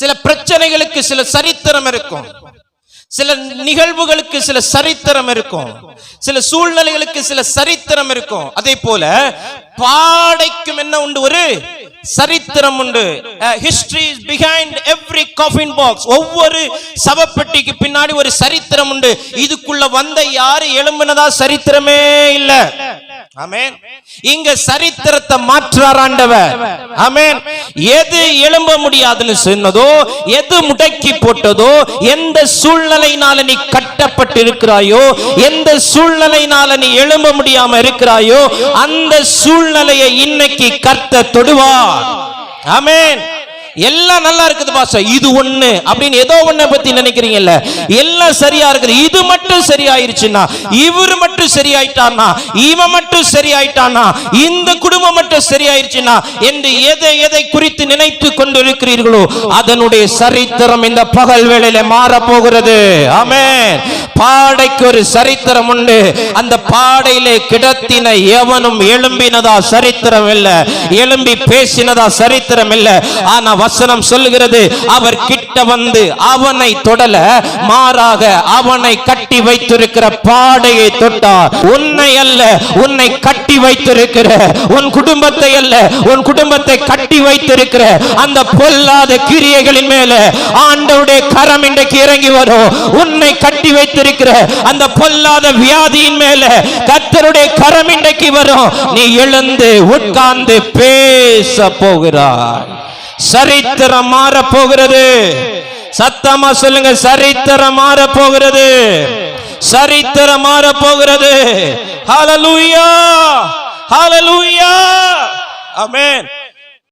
சில பிரச்சனைகளுக்கு சில சரித்திரம் இருக்கும். சில நிகழ்வுகளுக்கு சில சரித்திரம் இருக்கும். சில சூழ்நிலைகளுக்கு சில சரித்திரம் இருக்கும். அதே போல பாடைக்கும் என்ன உண்டு? ஒரு சரித்திரம் உண்டு. History behind every coffin box ஒவ்வொரு சவப்பெட்டிக்கு பின்னாடி ஒரு சரித்திரம் உண்டு. இதுக்குள்ள வந்த யாரு எழும்பினதா சரித்திரமே இல்ல. இங்க சரித்திரத்தை மாற்றார் ஆண்டவர். ஆமென். எது எழும்ப முடியாதுன்னு சொன்னதோ எது முடக்கி போட்டதோ எந்த சூழ்நிலையினால நீ கட்டப்பட்டு இருக்கிறாயோ எந்த சூழ்நிலையினால நீ எழும்ப முடியாம இருக்கிறாயோ அந்த சூழ்நிலையை இன்னைக்கு கர்த்த தொடுவார். அமேன் எல்லாம் நல்லா இருக்குது பாச இது ஒண்ணு. அப்படின்னு ஏதோ ஒண்ணை பத்தி நினைக்கிறீங்கல்ல? எல்லாம் சரியா இருக்குது. இது மட்டும் சரியாயிருச்சுன்னா இவர் மட்டும் சரியாயிட்டானா இவன் மட்டும் சரியாயிட்டானா இந்த குடும்பம் மட்டும் சரியாயிருச்சுனா என்று எதை எதை குறித்து நினைத்து கொண்டிருக்கிறீர்களோ அதனுடைய சரித்திரம் இந்த பகல் வேளையில மாற போகிறது ஆமே பாடைக்கு ஒரு சரித்திரம் உண்டு. அந்த பாடையிலே கிடத்தின எவனும் எழும்பினதா சரித்திரம் இல்ல எழும்பி பேசினதா சரித்திரம் இல்ல ஆனா வசனம் சொல்லுகிறது அவர் கிட்ட வந்து அவனை தொடல மாறாக அவனை கட்டி வைத்திருக்கிற பாடையை தொட்டார் உன்னை அல்ல உன்னை கட்டி வைத்திருக்கிற உன் குடும்பத்தை அல்ல உன் குடும்பத்தை கட்டி வைத்திருக்கிற அந்த பொல்லாத கிரியைகளின் மேல ஆண்டவுடைய கரம் இன்றைக்கு இறங்கி வரும். உன்னை கட்டி வைத்திருக்கிற அந்த பொல்லாத வியாதியின் மேல கத்தருடைய கரம் இன்றைக்கு வரும். நீ எழுந்து உட்கார்ந்து பேச போகிறாய். சரித்திரம் மாற போகிறது. சத்தமா சொல்லுங்க சரித்திரம் மாற போகிறது. சரித்திரம் மாற போகிறது. ஹalleluya ஹalleluya ஆமென்